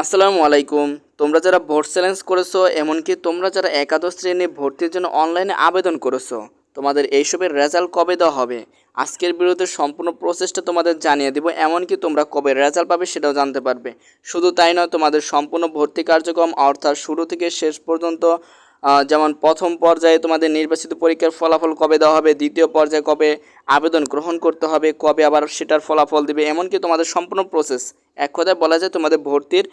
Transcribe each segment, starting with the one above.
আসসালামু আলাইকুম। তোমরা যারা ভোট চ্যালেঞ্জ করেছ, এমনকি তোমরা যারা একাদশ শ্রেণি ভর্তির জন্য অনলাইনে আবেদন করেছ, তোমাদের এইসবের রেজাল্ট কবে দেওয়া হবে? আজকের বিরুদ্ধে সম্পূর্ণ প্রসেসটা তোমাদের জানিয়ে দেবো, এমনকি তোমরা কবে রেজাল্ট পাবে সেটাও জানতে পারবে। শুধু তাই নয়, তোমাদের সম্পূর্ণ ভর্তি কার্যক্রম অর্থাৎ শুরু থেকে শেষ পর্যন্ত যেমন প্রথম পর্যায়ে তোমাদের নির্বাচিত পরীক্ষার ফলাফল কবে দেওয়া হবে, দ্বিতীয় পর্যায়ে কবে আবেদন গ্রহণ করতে হবে, কবে আবার সেটার ফলাফল দেবে, এমনকি তোমাদের সম্পূর্ণ প্রসেস এক কথায় বলা যায় তোমাদের ভর্তির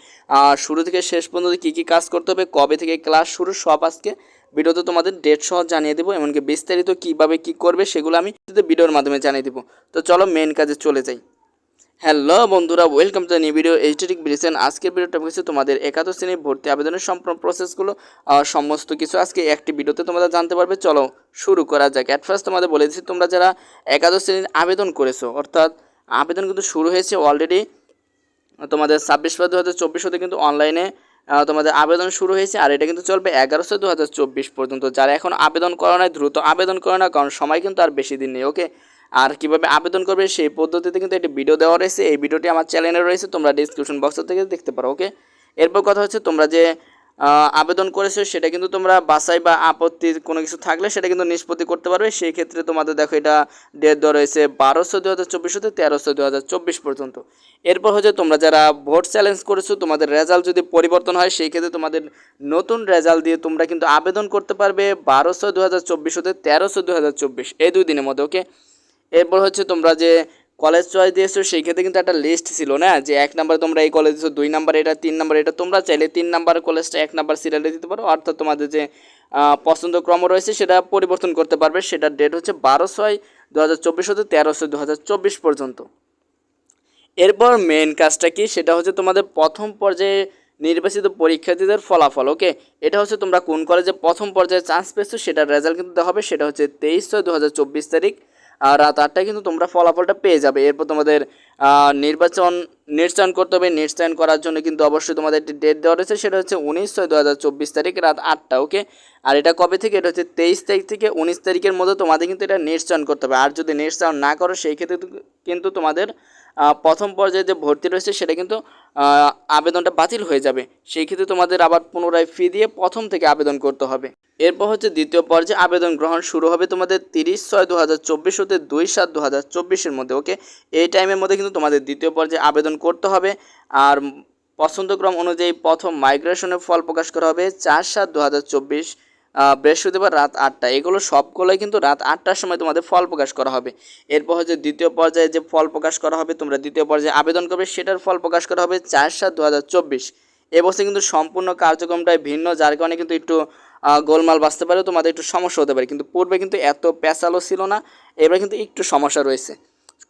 শুরু থেকে শেষ পর্যন্ত কী কী কাজ করতে হবে, কবে থেকে ক্লাস শুরু, সব আজকে ভিডিওতে তোমাদের ডেট সহ জানিয়ে দেবো, এমনকি বিস্তারিত কীভাবে কী করবে সেগুলো আমি ভিডিওর মাধ্যমে জানিয়ে দেবো। তো চলো মেন কাজে চলে যাই। হ্যালো বন্ধুরা ওয়েলকাম টু নিউ ভিডিও এইচটিক ব্রিসেন আজকের ভিডিওটা হচ্ছে তোমাদের একাদশ শ্রেণির ভর্তি আবেদনের সম্পূর্ণ প্রসেসগুলো সমস্ত কিছু আজকে একটি ভিডিওতে তোমরা জানতে পারবে। চলো শুরু করা যাক। অ্যাট ফার্স্ট তোমাদের বলে দিচ্ছি, তোমরা যারা একাদশ শ্রেণির আবেদন করেছ, অর্থাৎ আবেদন কিন্তু শুরু হয়েছে অলরেডি তোমাদের ছাব্বিশ পাঁচ দু হাজার চব্বিশ হতে কিন্তু অনলাইনে তোমাদের আবেদন শুরু হয়েছে। আর এটা কিন্তু চলবে এগারোশো দু হাজার চব্বিশ পর্যন্ত। যারা এখন আবেদন করো না দ্রুত আবেদন করো না, কারণ সময় কিন্তু আর বেশি দিন নেই ওকে আর কীভাবে আবেদন করবে সেই পদ্ধতিতে কিন্তু একটি ভিডিও দেওয়া রয়েছে। এই ভিডিওটি আমার চ্যানেলে রয়েছে, তোমরা ডিসক্রিপশন বক্স থেকে দেখতে পারো ওকে এরপর কথা হচ্ছে তোমরা যে আবেদন করেছ, সেটা কিন্তু তোমরা বাছাই বা আপত্তি কোনো কিছু থাকলে সেটা কিন্তু নিষ্পত্তি করতে পারবে। সেই ক্ষেত্রে তোমাদের দেখো এটা ডেট দেওয়া রয়েছে বারোশো দু হাজার চব্বিশ হতে তেরোশো দু হাজার চব্বিশ পর্যন্ত। এরপর হচ্ছে তোমরা যারা ভোট চ্যালেঞ্জ করেছ, তোমাদের রেজাল্ট যদি পরিবর্তন হয়, সেই ক্ষেত্রে তোমাদের নতুন রেজাল্ট দিয়ে তোমরা কিন্তু আবেদন করতে পারবে বারোশো দু হাজার চব্বিশ হতে তেরোশো দু হাজার চব্বিশ, এই দুই দিনের মধ্যে ওকে এরপর হচ্ছে তোমরা যে কলেজ চয়েস দিয়েছ, সেই ক্ষেত্রে কিন্তু একটা লিস্ট ছিল না? যে এক নাম্বার তোমরা এই কলেজ দিয়েছ, দুই নাম্বার এটা, তিন নাম্বার এটা, তোমরা চাইলে তিন নাম্বার কলেজটা এক নাম্বার সিরিয়ালে দিতে পারো। অর্থাৎ তোমাদের যে পছন্দ ক্রম রয়েছে, সেটা পরিবর্তন করতে পারবে। সেটার ডেট হচ্ছে বারো ছয় দু হাজার চব্বিশ হতে তেরোশো দু হাজার চব্বিশ পর্যন্ত। এরপর মেন কাজটা কি? সেটা হচ্ছে তোমাদের প্রথম পর্যায়ে নির্বাচিত পরীক্ষার্থীদের ফলাফল ওকে এটা হচ্ছে তোমরা কোন কলেজে প্রথম পর্যায়ে চান্স পেয়েছ, সেটার রেজাল্ট কিন্তু দেওয়া হবে। সেটা হচ্ছে তেইশ ছয় দু হাজার চব্বিশ তারিখ। রাত আটটায় কিন্তু তোমরা ফলাফলটা পেয়ে যাবে। এরপর তোমাদের নির্বাচন নির্চয়ন করতে হবে। নির্চয়ন করার জন্য কিন্তু অবশ্যই তোমাদের একটি ডেট দেওয়া রয়েছে। সেটা হচ্ছে উনিশ ছয় দু হাজার চব্বিশ তারিখ রাত আটটা ওকে আর এটা কবে থেকে? এটা হচ্ছে তেইশ তারিখ থেকে উনিশ তারিখের মধ্যে তোমাদের কিন্তু এটা নির্চয়ন করতে হবে। আর যদি নির্চয়ন না করো, সেই ক্ষেত্রে কিন্তু তোমাদের প্রথম পর্যায়ে যে ভর্তি রয়েছে সেটা কিন্তু আবেদনটা বাতিল হয়ে যাবে। সেই ক্ষেত্রে তোমাদের আবার পুনরায় ফি দিয়ে প্রথম থেকে আবেদন করতে হবে। এরপর হচ্ছে দ্বিতীয় পর্যায়ে আবেদন গ্রহণ শুরু হবে তোমাদের তিরিশ ছয় দু হাজার চব্বিশ হতে দুই সাত দু হাজার চব্বিশের মধ্যে ওকে এই টাইমের মধ্যে কিন্তু তোমাদের দ্বিতীয় পর্যায়ে আবেদন করতে হবে। আর পছন্দক্রম অনুযায়ী প্রথম মাইগ্রেশনের ফল প্রকাশ করা হবে চার সাত দু হাজার চব্বিশ। বৃহস্পতিবার রাত আটটা। এগুলো সবগুলোই কিন্তু রাত আটটার সময় তোমাদের ফল প্রকাশ করা হবে। এরপর হচ্ছে দ্বিতীয় পর্যায়ে যে ফল প্রকাশ করা হবে, তোমরা দ্বিতীয় পর্যায়ে আবেদন করবে, সেটার ফল প্রকাশ করা হবে চার সাত দু হাজার চব্বিশ এবছর কিন্তু সম্পূর্ণ কার্যক্রমটাই ভিন্ন, যার কারণে কিন্তু একটু গোলমাল বাঁচতে পারে তোমাদের একটু সমস্যা হতে পারে। কিন্তু পূর্বে কিন্তু এত পেঁচালো ছিল না, এবার কিন্তু একটু সমস্যা রয়েছে।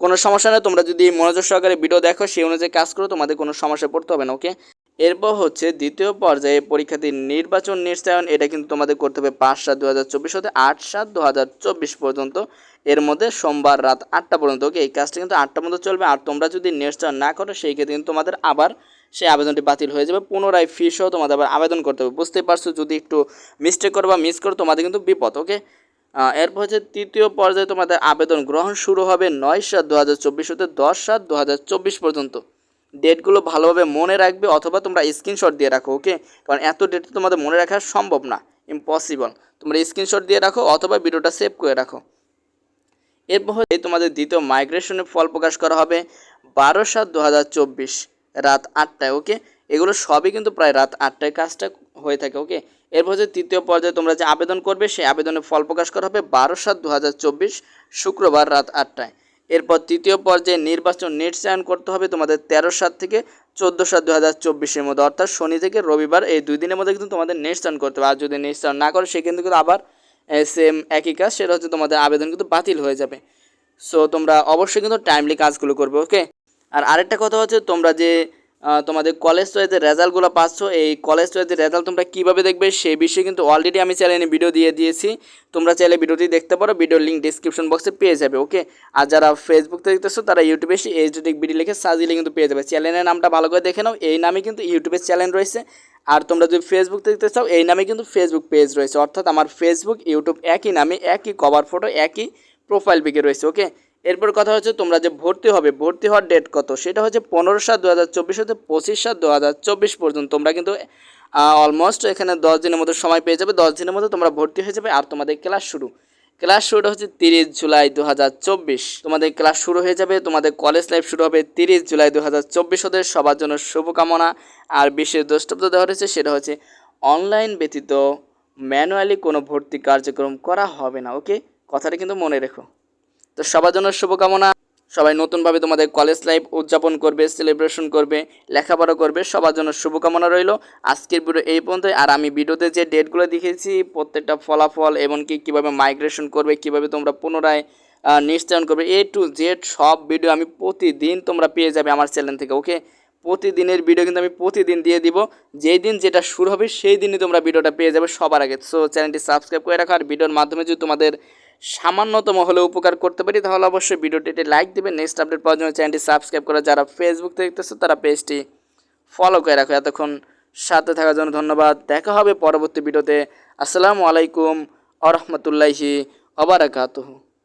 কোনো সমস্যা নেই, তোমরা যদি মনোযোগ সহকারে ভিডিও দেখো, সেই অনুযায়ী কাজ করো, তোমাদের কোনো সমস্যা পড়তে হবে না ওকে এরপর হচ্ছে দ্বিতীয় পর্যায়ে পরীক্ষার্থীর নির্বাচন নিশ্চয়ন, এটা কিন্তু তোমাদের করতে হবে পাঁচ সাত দু হাজার চব্বিশ হতে আট সাত দু হাজার চব্বিশ পর্যন্ত। এর মধ্যে সোমবার রাত আটটা পর্যন্ত, ওকে? এই কাজটা কিন্তু আটটা পর্যন্ত চলবে। আর তোমরা যদি নিশ্চয়ন না করো, সেই ক্ষেত্রে কিন্তু তোমাদের আবার সেই আবেদনটি বাতিল হয়ে যাবে। পুনরায় ফি সহ তোমাদের আবার আবেদন করতে হবে। বুঝতেই পারছ? যদি একটু মিস্টেক করো বা মিস করো, তোমাদের কিন্তু বিপদ, ওকে? এরপর হচ্ছে তৃতীয় পর্যায়ে তোমাদের আবেদন গ্রহণ শুরু হবে নয় সাত দু হাজার চব্বিশ হতে দশ সাত দু হাজার চব্বিশ পর্যন্ত। ডেটগুলো ভালোভাবে মনে রাখবে অথবা তোমরা স্ক্রিনশট দিয়ে রাখো, ওকে? কারণ এত ডেট তোমাদের মনে রাখা সম্ভব না ইম্পসিবল তোমরা স্ক্রিনশট দিয়ে রাখো অথবা ভিডিওটা সেভ করে রাখো। এরপর হচ্ছে তোমাদের দ্বিতীয় মাইগ্রেশনের ফল প্রকাশ করা হবে বারো সাত দু রাত আটটায়, ওকে? এগুলো সবই কিন্তু প্রায় রাত আটটায় কাজটা হয়ে থাকে, ওকে? এরপর হচ্ছে তৃতীয় পর্যায়ে তোমরা যে আবেদন করবে, সেই আবেদনের ফল প্রকাশ করা হবে বারো সাত দু শুক্রবার রাত আটটায়। এরপর তৃতীয় পর্যায়ে নির্বাচন নেট সায়ন করতে হবে তোমাদের তেরো সাত থেকে চোদ্দ সাত দু হাজার চব্বিশের মধ্যে। অর্থাৎ শনি থেকে রবিবার এই দুই দিনের মধ্যে কিন্তু তোমাদের নেট সায়ন করতে হবে। আর যদি নেট সায়ন না করে, সে কিন্তু কিন্তু আবার সেম একই কাজ, সেটা হচ্ছে তোমাদের আবেদন কিন্তু বাতিল হয়ে যাবে। সো তোমরা অবশ্যই কিন্তু টাইমলি কাজগুলো করবে ওকে আর আরেকটা কথা হচ্ছে, তোমরা যে তোমাদের কলেজ চয়েসের রেজাল্টগুলো পাচ্ছ। এই কলেজ চয়েসের রেজাল্ট তোমরা কীভাবে দেখবে সেই বিষয়ে কিন্তু অলরেডি আমি চ্যানেলে ভিডিও দিয়ে দিয়েছি। তোমরা চাইলে ভিডিওটি দেখতে পারো ভিডিওর লিঙ্ক ডিসক্রিপশন বক্সে পেয়ে যাবে ওকে আর যারা ফেসবুক দেখতেছো, তারা ইউটিউবে এসে এইচডিক ভিডিও লিখে দিলে কিন্তু পেয়ে যাবে। চ্যানেলের নামটা ভালো করে দেখে নাও, এই নামে কিন্তু ইউটিউবের চ্যানেল রয়েছে। আর তোমরা যদি ফেসবুক দেখতে চাও, এই নামে কিন্তু ফেসবুক পেজ রয়েছে। অর্থাৎ আমার ফেসবুক ইউটিউব একই নামে, একই কভার ফটো একই প্রোফাইল পিকে রয়েছে ওকে এরপর কথা হচ্ছে তোমরা যে ভর্তি হবে, ভর্তি হওয়ার ডেট কত? সেটা হচ্ছে পনেরো সাত দু হাজার চব্বিশ হতে পঁচিশ সাত দু হাজার চব্বিশ পর্যন্ত। তোমরা কিন্তু অলমোস্ট এখানে দশ দিনের মতো সময় পেয়ে যাবে। দশ দিনের মধ্যে তোমরা ভর্তি হয়ে যাবে আর তোমাদের ক্লাস শুরু। ক্লাস শুরুটা হচ্ছে তিরিশ জুলাই দু হাজার চব্বিশ। তোমাদের ক্লাস শুরু হয়ে যাবে, তোমাদের কলেজ লাইফ শুরু হবে তিরিশ জুলাই দু হাজার চব্বিশ হতে। সবার জন্য শুভকামনা। আর বিশেষ দ্রষ্টব্য দেওয়া হয়েছে সেটা হচ্ছে অনলাইন ব্যতীত ম্যানুয়ালি কোনো ভর্তি কার্যক্রম করা হবে না ওকে কথাটা কিন্তু মনে রেখো। তো সবার জন্য শুভকামনা। সবাই নতুনভাবে তোমাদের কলেজ লাইফ উদযাপন করবে সেলিব্রেশন করবে, লেখাপড়া করবে, সবার জন্য শুভকামনা রইল। আজকের ভিডিও এই পর্যন্তই। আর আমি ভিডিওতে যে ডেটগুলো দেখেছি, প্রত্যেকটা ফলাফল এমনকি কীভাবে মাইগ্রেশন করবে, কীভাবে তোমরা পুনরায় নিশ্চয়ন করবে এ টু জেড সব ভিডিও আমি প্রতিদিন তোমরা পেয়ে যাবে আমার চ্যানেল থেকে ওকে প্রতিদিনের ভিডিও কিন্তু আমি প্রতিদিন দিয়ে দিব। যেই দিন যেটা শুরু হবে, সেই দিনই তোমরা ভিডিওটা পেয়ে যাবে সবার আগে। সো চ্যানেলটি সাবস্ক্রাইব করে রাখো। আর ভিডিওর মাধ্যমে যদি তোমাদের সামান্যতম হলে উপকার করতে পারি, তাহলে অবশ্যই ভিডিওটিতে লাইক দেবেন। নেক্সট আপডেট পাওয়ার জন্য চ্যানেলটি সাবস্ক্রাইব করে, যারা ফেসবুক দেখতেছে, তারা পেজটি ফলো করে রাখো। এতক্ষণ সাথে থাকার জন্য ধন্যবাদ। দেখা হবে পরবর্তী ভিডিওতে। আসসালামু আলাইকুম আরহামতুল্লাহি রহমতুল্লাহি আবরাকাতুহু